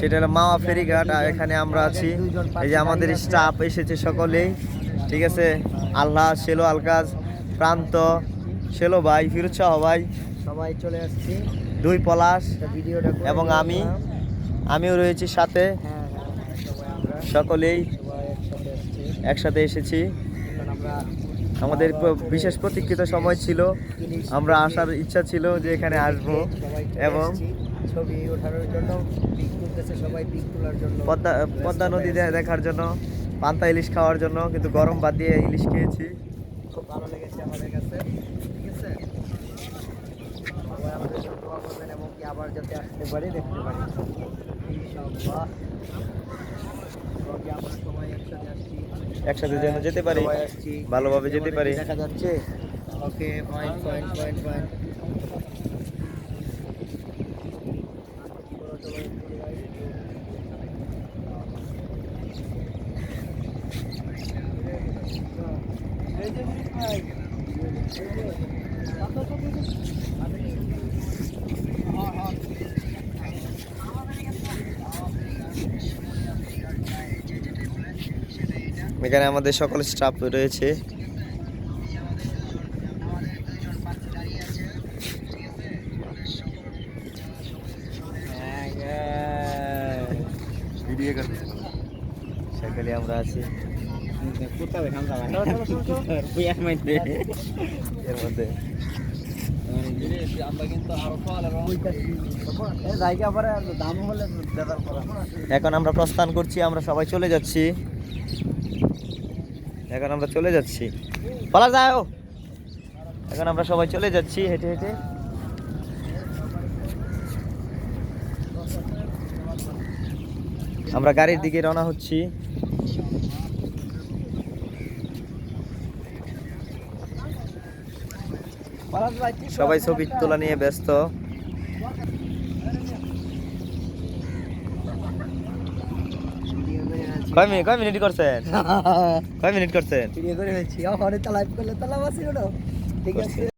সেটা হলো মাওয়া ফেরিঘাট আর এখানে আমরা আছি। এই যে আমাদের স্টাফ এসেছে সকলেই ঠিক আছে? আল্লাহ সেলো আলকাজ প্রান্ত সেলো ভাই ফিরুজ শাহ ভাই। সবাই চলে আসছি। দুই পলাশ ভিডিওটা এবং আমি। আমিও রয়েছি সাথে। হ্যাঁ হ্যাঁ সকলেই একসাথে এসেছি। আমাদের বিশেষ প্রতীক্ষিত সময় ছিল। আমরা আসার ইচ্ছা ছিল যে এখানে আসব এবং। ছবি ওঠানোর জন্য পিক তুলতেছে সবাই পিক তোলার জন্য। পদ্মা পদ্মা নদী দেখার জন্য পান্তা ইলিশ খাওয়ার জন্য কিন্তু গরম বাদ দিয়ে ইলিশ খেয়েছি। খুব ভালো লেগেছে আমাদের কাছে। ঠিক আছে? সবাই আমাদের দোয়া করবেন এবং কি আবার যাতে আসতে পারি দেখতে পারি। ইনশাআল্লাহ। একসাথে যেন যেতে পারি ভালোভাবে যেতে পারি। দেখা যাচ্ছে। Okay fine fine fine fine এখানে আমাদের সকল স্টাফ রয়েছে। সকলে আমরা আছি। হলে এখন আমরা প্রস্থান করছি, আমরা সবাই চলে যাচ্ছি। এখন আমরা চলে যাচ্ছি। বলা যায় এখন আমরা সবাই চলে যাচ্ছি, হেঁটে হেঁটে। আমরা গাড়ির দিকে রওনা হচ্ছি। সবাই ছবি তোলা নিয়ে ব্যস্ত। কয় মিনিট কয় মিনিট করছেন? কয় মিনিট করছেন? করে আমার লাইভ করলে ঠিক আছে।